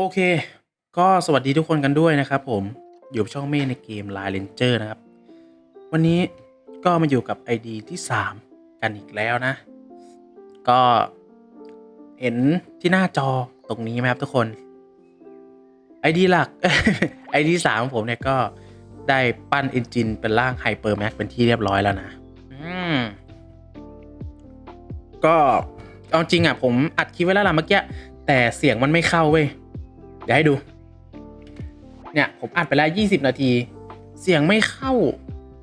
โอเค ก็สวัสดีทุกคนกันด้วยนะครับผม อยู่ช่องเม่ในเกม Line Ranger นะครับ วันนี้ก็มาอยู่กับ ID ที่ 3 กันอีกแล้วนะ ก็เห็นที่หน้าจอตรงนี้ไหมครับทุกคน ID หลัก ID สามของผมเนี่ยก็ได้ปั้นเอนจินเป็นร่างไฮเปอร์แม็กเป็นที่เรียบร้อยแล้วนะอืมก็เอาจริงอะผมอัดคลิปไว้แล้วล่ะเมื่อกี้แต่เสียงมันไม่เข้าเว้ย ดี๋ยวให้ดู เนี่ยผมอัดไปแล้ว20นาที เสียงไม่เข้า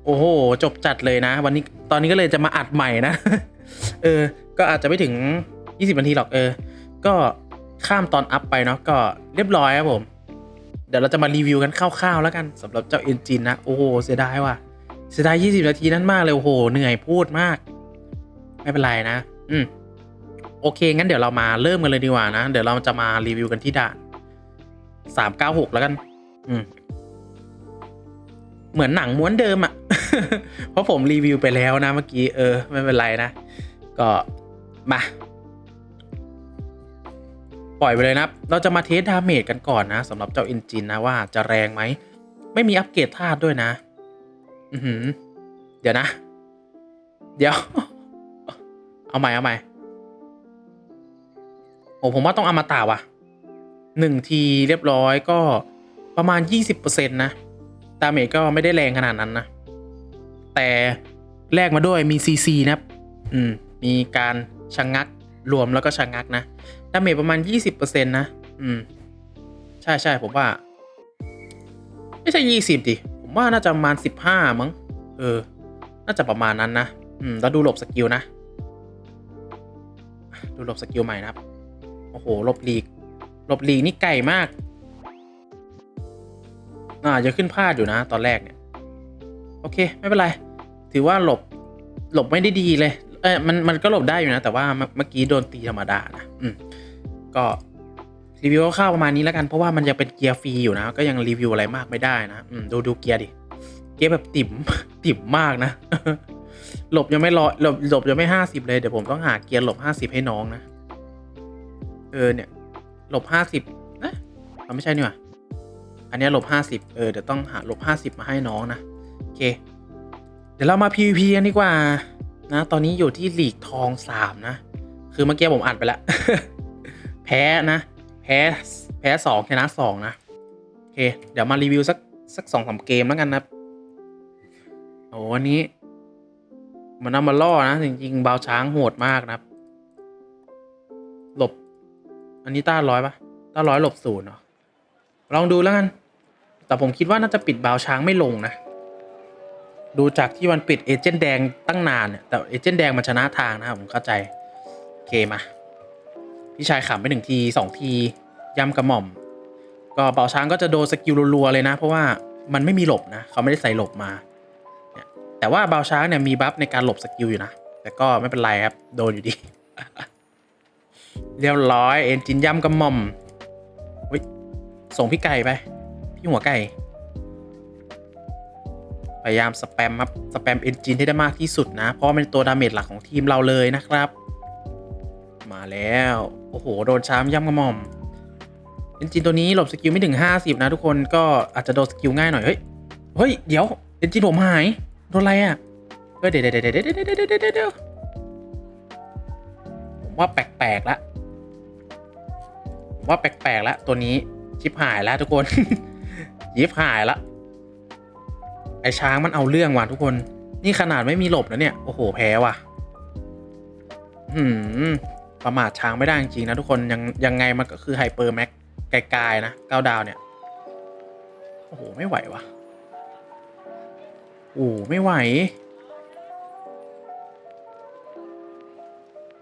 โอ้โห จบจัดเลยนะ วันนี้ตอนนี้ก็เลยจะมาอัดใหม่นะ เออ ก็อาจจะไม่ถึง20นาทีหรอกเออ ก็ข้ามตอนอัพไปเนาะก็เรียบร้อยครับผม เดี๋ยวเราจะมารีวิวกันคร่าวๆแล้วกันสำหรับเจ้าเอนจินนะ โอ้โห เสียดายว่ะ เสียดาย20นาทีนั้นมากเลยโอ้โห เหนื่อยพูดมาก ไม่เป็นไรนะ อืมโอเค งั้นเดี๋ยวเรามาเริ่มกันเลยดีกว่านะ เดี๋ยวเราจะมารีวิวกันที่ด่าน สามเก้าหกแล้วกัน อืม เหมือนหนังม้วนเดิมอะ่ะ เพราะผมรีวิวไปแล้วนะเมื่อกี้ เออ ไม่เป็นไรนะ ก็มา ปล่อยไปเลยนะ เราจะมาเทสดาเมจกันก่อนนะสำหรับเจ้าเอนจินนะว่าจะแรงไหม ไม่มีอัปเกรดธาตุด้วยนะ อือหือ เดี๋ยวนะ เดี๋ยว เอาใหม่เอาใหม่โอ้ผมว่าต้องอมตะว่ะ หนึ่งทีเรียบร้อยก็ประมาณ 20%นะดาเมจก็ไม่ได้แรงขนาดนั้นนะ แต่แลกมาด้วยมี CC นะครับอืม มีการชะงงักรวมแล้วก็ชะงงักนะดาเมจประมาณ 20%นะ อืม ใช่ใช่ผมว่า ไม่ใช่ 20 ดิ ผมว่าน่าจะประมาณ 15 มั้ง เออ น่าจะประมาณนั้นนะ อืม แล้วดูหลบสกิลนะ ดูหลบสกิลใหม่นะครับ โอ้โห หลบลีก หลบหลีกนี่ไกลมาก อ่าจะขึ้นพลาดอยู่นะ ตอนแรกเนี่ย โอเค ไม่เป็นไร ถือว่าหลบ หลบไม่ได้ดีเลย เอ้ยมันมันก็หลบได้อยู่นะ แต่ว่าเมื่อกี้โดนตีธรรมดานะ อืม ก็รีวิวคร่าวประมาณนี้แล้วกัน เพราะว่ามันยังเป็นเกียร์ฟรีอยู่นะ ก็ยังรีวิวอะไรมากไม่ได้นะ อืม ดูดูเกียร์ดิ เกียร์แบบติ่ม ติ่มมากนะ หลบยังไม่รอหลบหลบยังไม่ห้าสิบเลย เดี๋ยวผมต้องหาเกียร์หลบห้าสิบให้น้องนะ เออเนี่ย ลบห้าสิบนะมันไม่ใช่นี่หว่าอันนี้หลบห้าสิบเออเดี๋ยวต้องหาหลบห้าสิบมาให้น้องนะโอเค เดี๋ยวเรามา PVP กันดีกว่านะตอนนี้อยู่ที่หลีกทองสามนะ คือเมื่อกี้ผมอ่านไปแล้ว แพ้นะ แพ้แพ้สองชนะสองนะโอเค เดี๋ยวมารีวิวสักสักสองสามเกมแล้วกันนะโอ้วันนี้ มันเอามาล่อนะ จริงๆบาวช้างโหดมากนะครับ อันนี้ต้าร้อยปะต้าร้อยหลบศูนย์เนาะลองดูแล้วกัน แต่ผมคิดว่าน่าจะปิดบาวช้างไม่ลงนะ ดูจากที่มันปิดเอเจนต์แดงตั้งนานเนี่ย แต่เอเจนต์แดงมันชนะทางนะครับผมเข้าใจ โอเคมา พี่ชายขำไปหนึ่งทีสองทียำกระหม่อม ก็เบาช้างก็จะโดนสกิลรัวๆเลยนะ เพราะว่ามันไม่มีหลบนะ เขาไม่ได้ใส่หลบมาแต่ว่าเบาช้างเนี่ยมีบัฟในการหลบสกิลอยู่นะ แต่ก็ไม่เป็นไรครับ โดนอยู่ดี เรียบร้อยเอนจินย่ำกระหม่อมส่งพี่ไก่ไป พี่หัวไก่ พยายามสแปมครับ สแปมเอนจินให้ได้มากที่สุดนะ เพราะมันเป็นตัวดาเมจหลักของทีมเราเลยนะครับ มาแล้ว โอ้โห โดนชามย่ำกระหม่อมเอนจินตัวนี้หลบสกิลไม่ถึง 50 นะทุกคนก็อาจจะโดนสกิลง่ายหน่อย เฮ้ย เฮ้ย เดี๋ยวเอนจินผมหาย โดนอะไรอะเฮ้ยเดี๋ยวเดี๋ยวเดี๋ยวเดี๋ยวเดี๋ยวเดี๋ย ว่าแปลกๆละว่าแปลกๆละตัวนี้ชิปหายแล้วทุกคนยิบหายละไอช้างมันเอาเรื่องว่ะทุกคน นี่ขนาดไม่มีหลบนะเนี่ยโอ้โหแพ้ว่ะหืมประมาทช้างไม่ได้จริงๆนะทุกคนยังยังไงมันก็คือไฮเปอร์แม็กไกลๆนะเก้าดาวเนี่ยโอ้โหไม่ไหวว่ะโอ้ไม่ไหว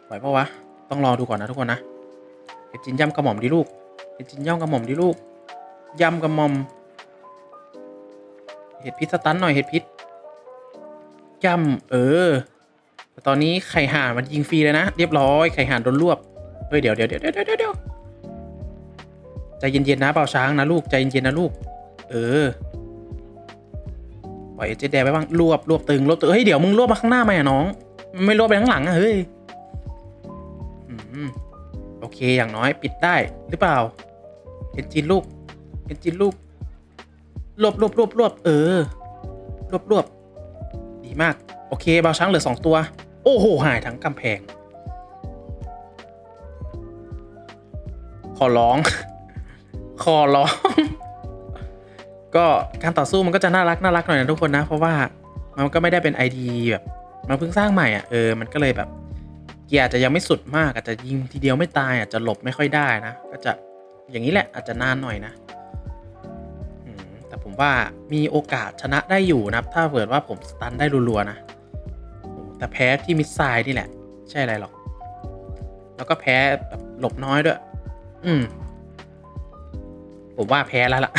ไหวปะวะ ต้องรอดูก่อนนะทุกคนนะเอจินย่ำกระหม่อมดิลูกเอจินย่ำกระหม่อมดิลูกย่ำกระหม่อม เห็ดพิษสตันหน่อยเห็ดพิษย่ำเออแต่ตอนนี้ไข่ห่านมันยิงฟรีเลยนะ เรียบร้อยไข่ห่านโดนรวบเฮ้ยเดี๋ยวเดี๋ยวเดี๋ยวเดี๋ยวเดี๋ยวเดี๋ยวใจเย็นๆนะเบาช้างนะลูกใจเย็นๆนะลูก เออปล่อยเจ๊แดงไปบ้างรวบรวบตึงรวบตึงเฮ้ยเดี๋ยวมึงรวบมาข้างหน้าไหมอะน้อง ไม่รวบไปข้างหลังอะเฮ้ย โอเคอย่างน้อยปิดได้หรือเปล่าเอนจินลูกเอนจินลูกรวบรวบรวบรวบเออรวบรวบดีมาก โอเคบาวช้างเหลือสองตัว โอ้โห หายทั้งกำแพง ขอร้อง ขอร้อง ก็การต่อสู้มันก็จะน่ารักน่ารักหน่อยนะทุกคนนะ เพราะว่ามันก็ไม่ได้เป็นไอดีแบบมันเพิ่งสร้างใหม่อะเออมันก็เลยแบบ กียร์อาจจะยังไม่สุดมากอาจจะยิงทีเดียวไม่ตายอาจจะหลบไม่ค่อยได้นะ ก็จะอย่างนี้แหละอาจจะนานหน่อยนะแต่ผมว่ามีโอกาสชนะได้อยู่นะครับ ถ้าเกิดว่าผมสตันได้รัวๆนะแต่แพ้ที่มิสไซล์นี่แหละ ใช่อะไรหรอก แล้วก็แพ้แบบหลบน้อยด้วย อืม ผมว่าแพ้แล้วล่ะ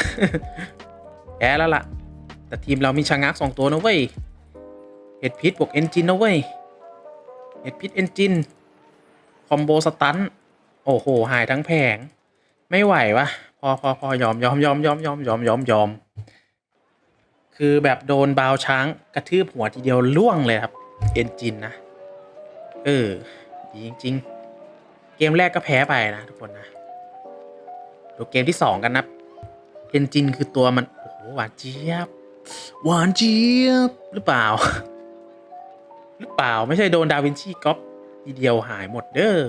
แพ้แล้วล่ะ แต่ทีมเรามีชะงักสองตัวนะเว้ยเห็ดพิษบวกเอนจินนะเว้ย เห็ดพิษเอนจินคอมโบสตันโอ้โห หายทั้งแผง ไม่ไหววะพอพอพอยอมยอมยอมยอมยอมยอมยอมยอม คือแบบโดนบาวช้างกระทืบหัวทีเดียวล่วงเลยครับ เอนจินนะ เออดีจริง ๆ เกมแรกก็แพ้ไปนะทุกคนนะดูเกมที่สองกันนะเอนจินคือตัวมัน โอ้โหหวานเจี๊ยบ หวานเจี๊ยบ หรือเปล่า หรือเปล่าไม่ใช่โดนดาวินชีก๊อปทีเดียวหายหมดเด้อ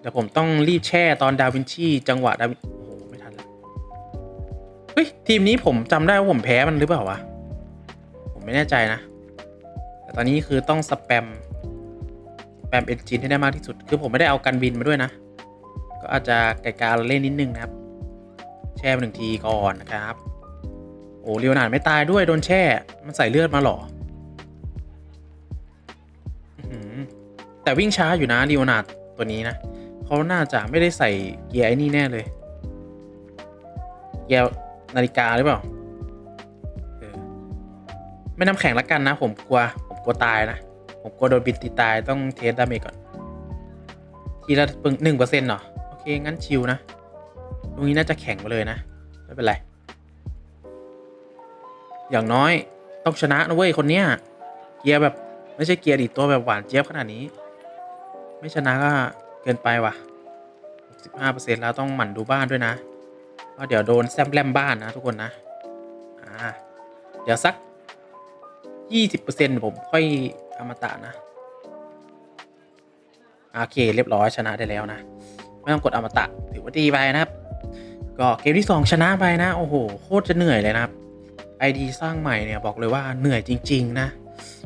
เดี๋ยวผมต้องรีบแช่ตอนดาวินชีจังหวะดาวินโอ้โหไม่ทันละเฮ้ยทีมนี้ผมจำได้ว่าผมแพ้มันหรือเปล่าวะผมไม่แน่ใจนะ แต่ตอนนี้คือต้องสแปมสแปมเอนจินให้ได้มากที่สุด คือผมไม่ได้เอากันบินมาด้วยนะ ก็อาจจะไกลการเล่นนิดนึงนะครับ แช่หนึ่งทีก่อนนะครับโอ้เรียวหนานไม่ตายด้วยโดนแช่ มันใส่เลือดมาหรอ แต่วิ่งช้าอยู่นะเรียวนาดตัวนี้นะเขาน่าจะไม่ได้ใส่เกียร์ไอ้นี่แน่เลยเกียร์นาฬิกาหรือเปล่าไม่น้ำแข็งละกันนะ ผมกลัว ผมกลัวตายนะ ผมกลัวโดนบินตีตายต้องเทสดาเมจก่อน ทีละปึงหนึ่งเปอร์เซ็นต์เหรอ โอเค งั้นชิวนะ ตรงนี้น่าจะแข็งไปเลยนะ ไม่เป็นไร อย่างน้อยต้องชนะนะเว้ย คนเนี้ย เกียร์แบบ ไม่ใช่เกียร์ดิตัวแบบหวานเจี๊ยบขนาดนี้ ไม่ชนะก็เกินไปว่ะ 65%แล้วต้องหมั่นดูบ้านด้วยนะเพราะเดี๋ยวโดนแซมแลมบ้านนะทุกคนนะ อ่า เดี๋ยวสัก 20%ผมค่อยอมตะนะ โอเคเรียบร้อยชนะได้แล้วนะ ไม่ต้องกดอมตะถือว่าดีไปนะครับ ก็เกมที่ 2 ชนะไปนะ โอ้โหโคตรจะเหนื่อยเลยนะครับไอดีสร้างใหม่เนี่ยบอกเลยว่าเหนื่อยจริง ๆ นะ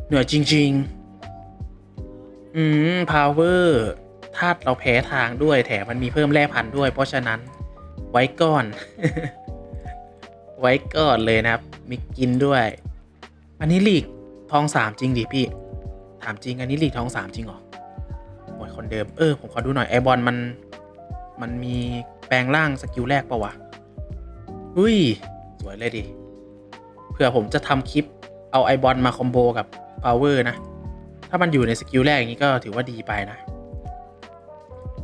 เหนื่อยจริง ๆ อืม power ธาตุเราแพ้ทางด้วย แถมมันมีเพิ่มแร่พันธุ์ด้วย เพราะฉะนั้นไว้ก่อน ไว้ก่อนเลยนะครับ มีกินด้วย อันนี้ลีกทองสามจริงดิพี่ ถามจริงอันนี้ลีกทองสามจริงเหรอโอ้ยคนเดิม เออ ผมขอดูหน่อยไอบอลมัน มันมีแปลงร่างสกิลแรกปะวะอุ้ย สวยเลยดิ เผื่อผมจะทำคลิปเอาไอบอลมาคอมโบกับ power นะ ถ้ามันอยู่ในสกิลแรกอย่างนี้ก็ถือว่าดีไปนะ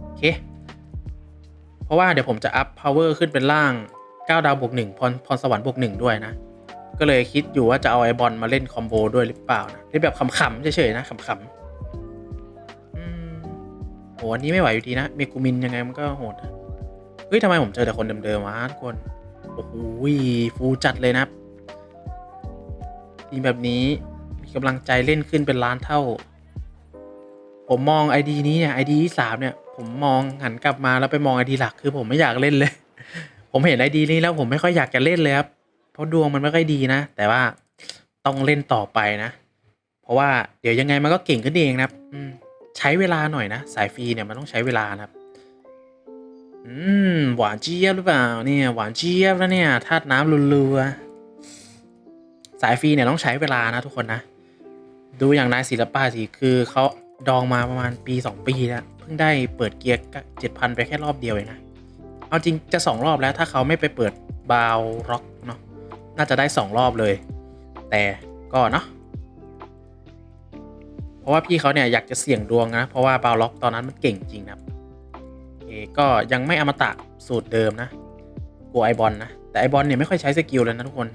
โอเค เพราะว่าเดี๋ยวผมจะอัพ power ขึ้นเป็นล่าง 9 ดาวบวก1พรพรสวรรค์บวก1ด้วยนะ ก็เลยคิดอยู่ว่าจะเอาไอบอลมาเล่นคอมโบด้วยหรือเปล่านะเล่นแบบขำๆเฉยๆนะขำๆโหอันนี้ไม่ไหวอยู่ดีนะเมกูมินยังไงมันก็โหดเฮ้ยทำไมผมเจอแต่คนเดิมๆวะทุกคน โอ้โหฟูจัดเลยนะครับทีมแบบนี้ กำลังใจเล่นขึ้นเป็นล้านเท่า ผมมองไอดีนี้เนี่ยไอดีที่สามเนี่ย ผมมองหันกลับมาแล้วไปมองไอดีหลักคือผมไม่อยากเล่นเลย ผมเห็นไอดีนี้แล้วผมไม่ค่อยอยากจะเล่นเลยครับ เพราะดวงมันไม่ค่อยดีนะ แต่ว่าต้องเล่นต่อไปนะ เพราะว่าเดี๋ยวยังไงมันก็เก่งขึ้นเองนะครับอืใช้เวลาหน่อยนะ สายฟรีเนี่ยมันต้องใช้เวลานะครับ อืม หวานเจี๊ยบหรือเปล่าเนี่ย หวานเจี๊ยบแล้วเนี่ยธาตุน้ำรัวๆสายฟรีเนี่ยต้องใช้เวลานะทุกคนนะ ดูอย่างนายศิลปะสิคือเขาดองมาประมาณปีสองปีแล้วเพิ่งได้เปิดเกียร์เจ็ดพันไปแค่รอบเดียวเองนะเอาจริงจะสองรอบแล้วถ้าเขาไม่ไปเปิดบาวร็อกเนาะน่าจะได้สองรอบเลย แต่ก็เนาะเพราะว่าพี่เขาเนี่ยอยากจะเสี่ยงดวงนะ เพราะว่าบาวล็อกตอนนั้นมันเก่งจริงนะครับโอก็ยังไม่อมตะสูตรเดิมนะกลัวไอบอลนะแต่ไอบอลเนี่ยไม่ค่อยใช้สกิลเลยนะทุกคน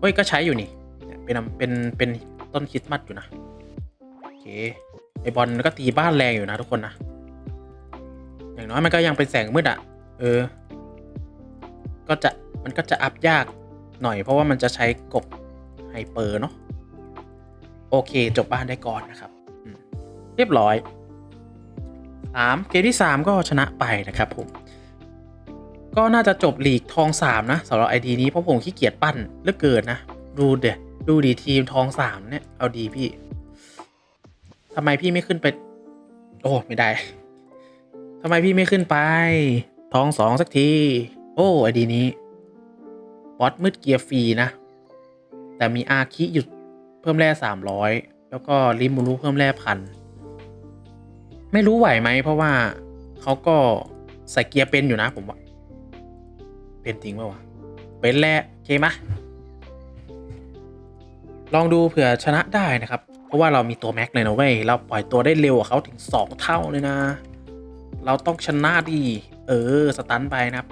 เฮ้ยก็ใช้อยู่นี่เป็นเป็นเป็น ต้นคริสต์มาสอยู่นะโอเคไอบอลก็ตีบ้านแรงอยู่นะทุกคนนะอย่างน้อยมันก็ยังเป็นแสงมืดอะ่ะ เออ ก็จะมันก็จะอัพยากหน่อยเพราะว่ามันจะใช้กบไฮเปอร์เนาะโอเค จบบ้านได้ก่อนนะครับ เรียบร้อยสามเกมที่สามก็ชนะไปนะครับผม ก็น่าจะจบหลีกทองสามนะสำหรับไอดีนี้เพราะผมขี้เกียจปั้นเลือเกินนะ ดูเดะ ดูดีทีมทองสามเนี่ย เอาดีพี่ทำไมพี่ไม่ขึ้นไป โอ้ไม่ได้ทำไมพี่ไม่ขึ้นไป ทองสองสักที โอ้ไอดีนี้บอสมืดเกียร์ฟรีนะ แต่มีอาคิหยุดเพิ่มแร่สามร้อยแล้วก็ริมูรุเพิ่มแร่พันไม่รู้ไหวไหมเพราะว่าเขาก็ใส่เกียร์เป็นอยู่นะผมว่า เป็นจริงป่าวะเป็นแหละโอเคไหม ลองดูเผื่อชนะได้นะครับ เพราะว่าเรามีตัวแม็กเลยนะเว้ย เราปล่อยตัวได้เร็วกว่าเขาถึง 2 เท่าเลยนะ เราต้องชนะดิเออ สตันไปนะครับ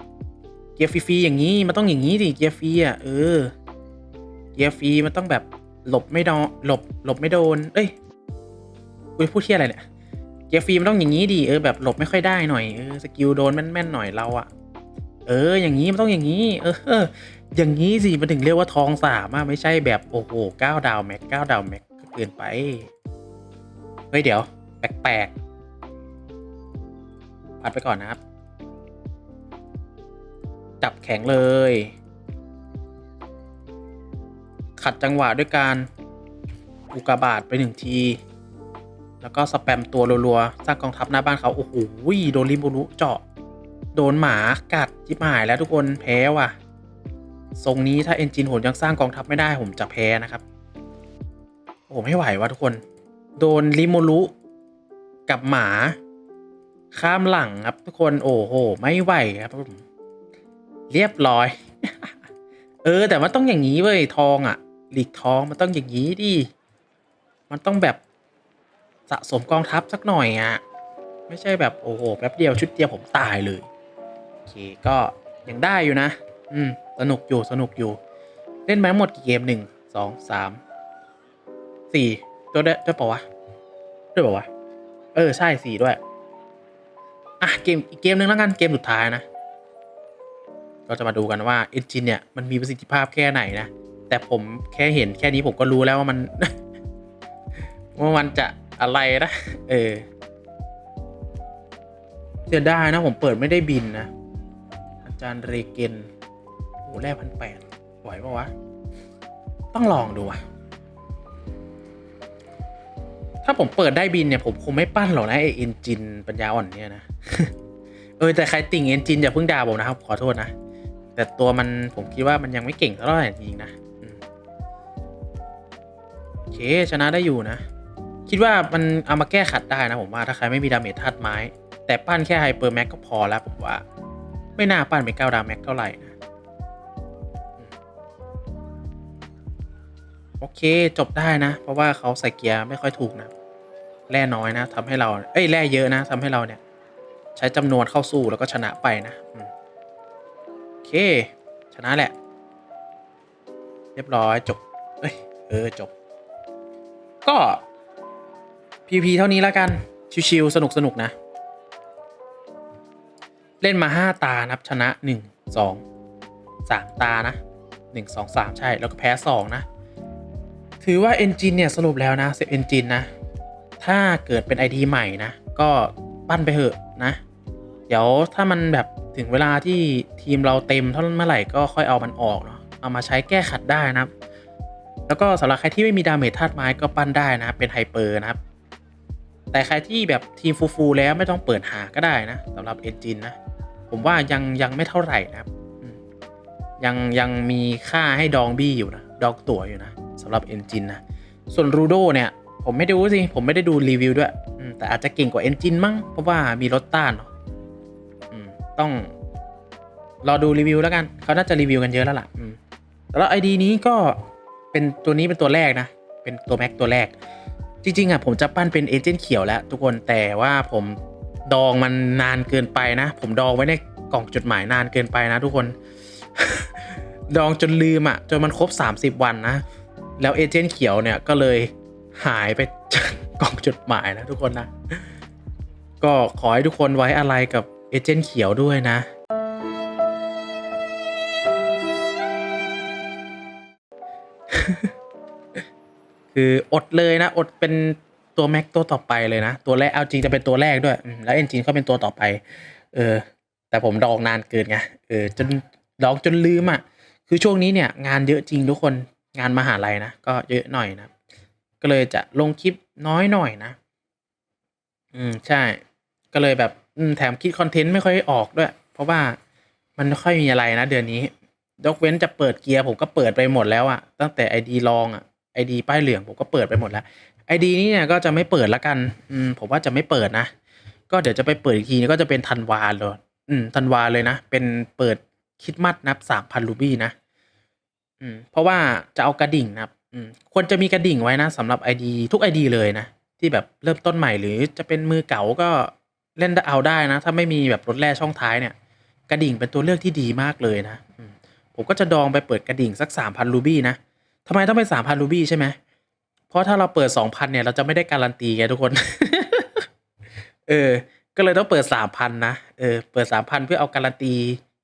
เกียร์ฟรีๆอย่างนี้ มันต้องอย่างนี้ดิ เกียร์ฟรีอะ เออ เกียร์ฟรีมันต้องแบบหลบไม่โดนหลบ หลบไม่โดน เอ้ยกูพูดเที่ยอะไรเนี่ย เกียร์ฟรีมันต้องอย่างนี้ดิ เออแบบหลบไม่ค่อยได้หน่อย เออสกิลโดนแม่นๆหน่อยเราอะเออ อย่างนี้มันต้องอย่างนี้ เออ อย่างนี้สิมันถึงเรียกว่าทองสามอะไม่ใช่แบบโอ้โหเก้าดาวแม็กเก้าดาวแม็กก็เกินไป เฮ้ยเดี๋ยว แปลกๆพัดไปก่อนนะครับ จับแข็งเลย ขัดจังหวะด้วยการอุกาบาตไปหนึ่งที แล้วก็สแปมตัวรัวๆ สร้างกองทัพหน้าบ้านเขา โอ้โหโดนริมบุรุเจาะ โดนหมากัดจิบหายแล้วทุกคนแพ้ว่ะ ทรงนี้ถ้าเอนจินผมยังสร้างกองทัพไม่ได้ผมจะแพ้นะครับโอ้ไม่ไหววะทุกคน โดนริโมรุกับหมา ข้ามหลังครับทุกคนโอ้โห ไม่ไหวครับผมเรียบร้อย เออ แต่มันต้องอย่างนี้เว้ยทองอะ่ะ หลีกทองมันต้องอย่างนี้ดิมันต้องแบบสะสมกองทัพสักหน่อยอะ่ะไม่ใช่แบบโอ้โหแป๊บเดียวชุดเดียวผมตายเลย โอเคก็ยังได้อยู่นะ อืม สนุกอยู่สนุกอยู่ เล่นมาทั้งหมดกี่เกมหนึ่งสองสามสี่ตัวได้ด้วยเปล่าวะด้วยเปล่าวะเออ ใช่สี่ด้วย อะ เกมอีกเกมหนึ่งแล้วกันเกมสุดท้ายนะ ก็จะมาดูกันว่าเอนจินเนี่ย มันมีประสิทธิภาพแค่ไหนนะ แต่ผมแค่เห็นแค่นี้ผมก็รู้แล้วว่ามัน ว่ามันจะอะไรนะ เออเสียดายนะ ผมเปิดไม่ได้บินนะ อาจารย์เรเกน แร่พันแปดไหวปะวะ ต้องลองดูอะถ้าผมเปิดได้บินเนี่ย ผมคงไม่ปั้นหรอกนะไอเอนจินปัญญาอ่อนเนี่ยนะ เออ แต่ใครติ่งเอนจินอย่าเพิ่งด่าผมนะครับ ขอโทษนะ แต่ตัวมันผมคิดว่ามันยังไม่เก่งเท่าไหร่จริงนะโอเค ชนะได้อยู่นะ คิดว่ามันเอามาแก้ขัดได้นะผมว่าถ้าใครไม่มีดาเมจธาตุไม้ แต่ปั้นแค่ไฮเปอร์แม็กก็พอแล้วผมว่า ไม่น่าปั้นเป็นเก้าดาแม็กเท่าไหร่นะ โอเคจบได้นะ เพราะว่าเขาใส่เกียร์ไม่ค่อยถูกนะแร่น้อยนะทำให้เรา เอ้ยแร่เยอะนะทำให้เราเนี่ย ใช้จำนวนเข้าสู้แล้วก็ชนะไปนะโอเค ชนะแหละ เรียบร้อยจบ เอ้ยเออจบ ก็พีพีเท่านี้แล้วกัน ชิวๆสนุกสนุกนะ เล่นมาห้าตานับชนะหนึ่งสองสามตานะหนึ่งสองสามใช่ แล้วก็แพ้สองนะ ถือว่าเอนจินเนี่ยสรุปแล้วนะเซฟเอนจินนะ ถ้าเกิดเป็น ID ใหม่นะ ก็ปั้นไปเถอะนะ เดี๋ยวถ้ามันแบบถึงเวลาที่ทีมเราเต็มเท่านั้นเมื่อไหร่ก็ค่อยเอามันออกเนาะเอามาใช้แก้ขัดได้นะครับ แล้วก็สำหรับใครที่ไม่มีดาเมจธาตุไม้ก็ปั้นได้นะครับเป็นไฮเปอร์นะครับ แต่ใครที่แบบทีมฟูๆแล้วไม่ต้องเปิดหาก็ได้นะสำหรับเอนจินนะ ผมว่ายังยังไม่เท่าไหร่นะครับยังยังมีค่าให้ดองบี้อยู่นะดองตั๋วอยู่นะ สำหรับเอนจินนะ ส่วนรูโดเนี่ย ผมไม่ได้รู้สิ ผมไม่ได้ดูรีวิวด้วย แต่อาจจะเก่งกว่าเอนจินมั้ง เพราะว่ามีรถต้านเนาะต้อง รอดูรีวิวแล้วกัน เขาน่าจะรีวิวกันเยอะแล้วล่ะแล้วไอดีนี้ก็เป็นตัวนี้เป็นตัวแรกนะ เป็นตัวแม็กตัวแรก จริงๆอะผมจะปั้นเป็นเอเจนต์เขียวแล้ว ทุกคนแต่ว่าผมดองมันนานเกินไปนะ ผมดองไว้ในกล่องจดหมายนานเกินไปนะ ทุกคน ดองจนลืมอะ จนมันครบ 30 วันนะ แล้วเอเจนต์เขียวเนี่ยก็เลยหายไปจากกล่องจดหมายนะทุกคนนะ ก็ขอให้ทุกคนไว้อะไรกับเอเจนต์เขียวด้วยนะ คืออดเลยนะ อดเป็นตัวแม็กตัวต่อไปเลยนะ ตัวแรก เอาจริงจะเป็นตัวแรกด้วย แล้วเอนจินเขาเป็นตัวต่อไป เออ แต่ผมรองนานเกินไง เออ จนดองจนลืมอะ่ะ คือช่วงนี้เนี่ย งานเยอะจริงทุกคน งานมหาลัยนะ ก็เยอะหน่อยนะ ก็เลยจะลงคลิปน้อยหน่อยนะ อืมใช่ ก็เลยแบบ อืมแถมคิดคอนเทนต์ไม่ค่อยออกด้วย เพราะว่ามันไม่ค่อยมีอะไรนะเดือนนี้ยกเว้นจะเปิดเกียร์ผมก็เปิดไปหมดแล้วอะตั้งแต่ไอดีลองอะไอดีป้ายเหลืองผมก็เปิดไปหมดแล้วไอดีนี้เนี่ยก็จะไม่เปิดละกันอืมผมว่าจะไม่เปิดนะก็เดี๋ยวจะไปเปิดอีกทีก็จะเป็นธันวาเลย อืมธันวาเลยนะ เป็นเปิดคิดมัดนับสามพันรูบี้นะ อืมเพราะว่าจะเอากระดิ่งนะครับอืมควรจะมีกระดิ่งไว้นะสำหรับไอดีทุกไอดีเลยนะ ที่แบบเริ่มต้นใหม่หรือจะเป็นมือเก่าก็เล่นเอาได้นะ ถ้าไม่มีแบบรถแร่ช่องท้ายเนี่ย กระดิ่งเป็นตัวเลือกที่ดีมากเลยนะอืมผมก็จะดองไปเปิดกระดิ่งสักสามพันรูบี้นะทำไมต้องเป็นสามพันรูบี้ใช่ไหมเพราะถ้าเราเปิดสองพันเนี่ยเราจะไม่ได้การันตีไงทุกคน เออ ก็เลยต้องเปิดสามพันนะเออเปิดสามพันเพื่อเอาการันตี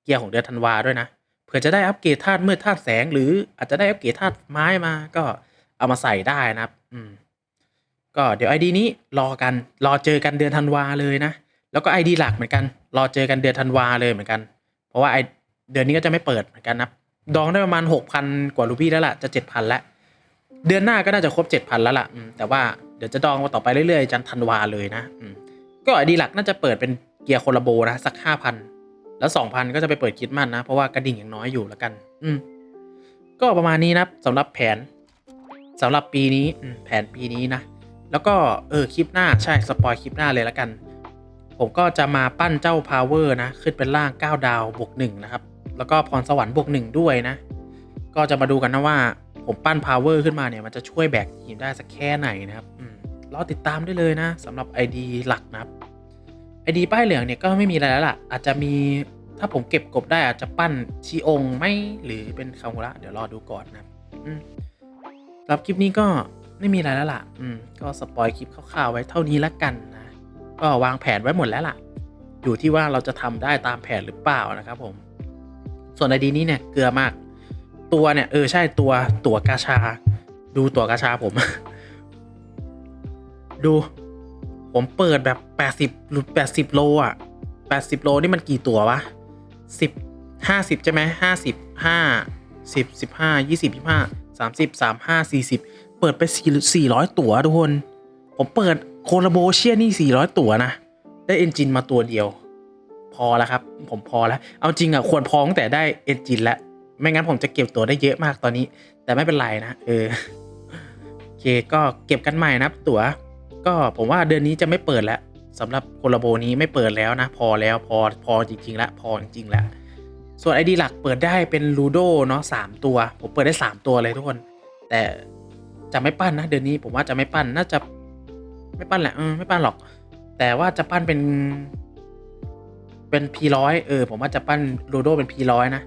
เกียร์ของเดือนธันวาด้วยนะ ผื่อจะได้อัปเกรดธาตุมืดธาตุแสง หรืออาจจะได้อัปเกรดธาตุไม้มาก็เอามาใส่ได้นะครับ อืม ก็เดี๋ยวไอดีนี้รอกันรอเจอกันเดือนธันวาเลยนะ แล้วก็ไอดีหลักเหมือนกัน รอเจอกันเดือนธันวาเลยเหมือนกัน เพราะว่าไอเดือนนี้ก็จะไม่เปิดเหมือนกันนะดองได้ประมาณหกพันกว่ารูปี้แล้วล่ะจะเจ็ดพันแล้วเดือนหน้าก็น่าจะครบเจ็ดพันแล้วล่ะแต่ว่าเดี๋ยวจะดองมาต่อไปเรื่อยๆจันธันวาเลยนะอืมก็ไอดีหลักน่าจะเปิดเป็นเกียร์โคลาโบนะสักห้าพัน แล้วสองพันก็จะไปเปิดคิดมันนะ เพราะว่ากระดิ่งยังน้อยอยู่แล้วกัน อืมก็ประมาณนี้นะสำหรับแผนสำหรับปีนี้แผนปีนี้นะ แล้วก็เออคลิปหน้าใช่สปอยคลิปหน้าเลยแล้วกัน ผมก็จะมาปั้นเจ้า Power นะ ขึ้นเป็นล่าง 9 ดาวบวก1นะครับ แล้วก็พรสวรรค์บวก1ด้วยนะ ก็จะมาดูกันนะว่า ผมปั้น Power ขึ้นมาเนี่ยมันจะช่วยแบกทีมได้สักแค่ไหนนะครับอืมรอติดตามได้เลยนะสำหรับ ID หลักนะครับ ID ป้ายเหลืองเนี่ยก็ไม่มีอะไรแล้วล่ะ อาจจะมี ถ้าผมเก็บกบได้อาจจะปั้นชีองไหมหรือเป็นคาโมระเดี๋ยวรอดูก่อนนะรับอืมสำหรับคลิปนี้ก็ไม่มีอะไรแล้วล่ะ อืม ก็สปอยคลิปคร่าวๆไว้เท่านี้ละกันนะ ก็วางแผนไว้หมดแล้วล่ะ อยู่ที่ว่าเราจะทำได้ตามแผนหรือเปล่านะครับผม ส่วนไอดีนี้เนี่ยเกลือมาก ตัวเนี่ยเออใช่ตัวตัวกาชา ดูตัวกาชาผม ดู ผมเปิดแบบแปดสิบหลุดแปดสิบโลอะแปดสิบโลนี่มันกี่ตัววะ สิบห้าสิบใช่ไหมห้าสิบห้าสิบสิบห้ายี่สิบยี่ห้าสามสิบสามห้าสี่สิบเปิดไปสี่สี่ร้อยตัวทุกคน ผมเปิดโคลาโบเชียนี่400ตัวนะ ได้เอนจินมาตัวเดียว พอแล้วครับ ผมพอแล้ว เอาจริงอะควรพอตั้งแต่ได้เอนจินแล้ว ไม่งั้นผมจะเก็บตัวได้เยอะมากตอนนี้ แต่ไม่เป็นไรนะ เออโอเคก็เก็บกันใหม่นะตัวก็ผมว่าเดือนนี้จะไม่เปิดแล้ว สำหรับโคลาโบนี้ไม่เปิดแล้วนะ พอแล้วพอพอจริงๆแล้วพอจริงๆแล้วส่วนไอดีหลักเปิดได้เป็นลูโดเนาะสามตัว ผมเปิดได้สามตัวเลยทุกคน แต่จะไม่ปั้นนะ เดือนนี้ผมว่าจะไม่ปั้นน่าจะไม่ปั้นแหละเออไม่ปั้นหรอก แต่ว่าจะปั้นเป็น เป็นพีร้อยเออ ผมว่าจะปั้นโรโดเป็นพีร้อยนะ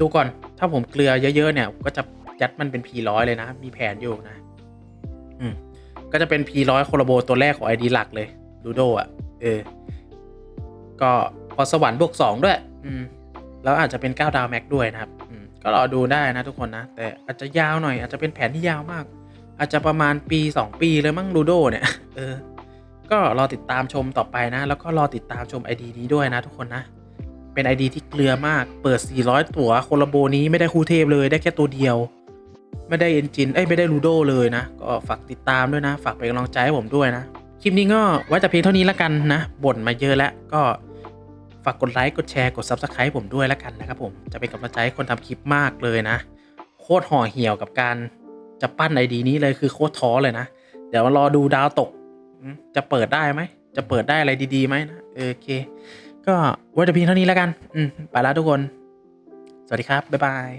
ดูก่อนถ้าผมเกลือเยอะๆเนี่ย ก็จะยัดมันเป็นพีร้อยเลยนะ มีแผนอยู่นะ อืมก็จะเป็นพีร้อยโคลโบตัวแรกของไอดีหลักเลย ลูโดอะ เออ ก็พอสวรรค์บวกสองด้วย อืม แล้วอาจจะเป็นเก้าดาวแม็กด้วยนะครับ อืม ก็รอดูได้นะทุกคนนะ แต่อาจจะยาวหน่อย อาจจะเป็นแผนที่ยาวมาก อาจจะประมาณปี 2 ปีเลยมั้งลูโดเนี่ย เออ ก็รอติดตามชมต่อไปนะ แล้วก็รอติดตามชม ID นี้ด้วยนะทุกคนนะ เป็น ID ที่เกลือมาก เปิด 400 ตัวโคลาโบนี้ไม่ได้คู่เทพเลย ได้แค่ตัวเดียวไม่ได้เอนจินเอ้ยไม่ได้ลูโดเลยนะ ก็ฝากติดตามด้วยนะ ฝากเป็นกำลังใจให้ผมด้วยนะ คลิปนี้ก็ไว้แต่เพียงเท่านี้แล้วกันนะบ่นมาเยอะแล้วก็ฝากกดไลค์กดแชร์กด Subscribe ผมด้วยแล้วกันนะครับผมจะเป็นกำลังใจให้คนทำคลิปมากเลยนะ โคตรห่อเหี่ยวกับการจะปั้นไอดีนี้เลยคือโคตรท้อเลยนะ เดี๋ยวรอดูดาวตก จะเปิดได้ไหม จะเปิดได้อะไรดีๆไหมนะโอเค ก็ไว้แต่เพียงเท่านี้แล้วกัน อืมไปแล้วทุกคน สวัสดีครับ บ๊ายบาย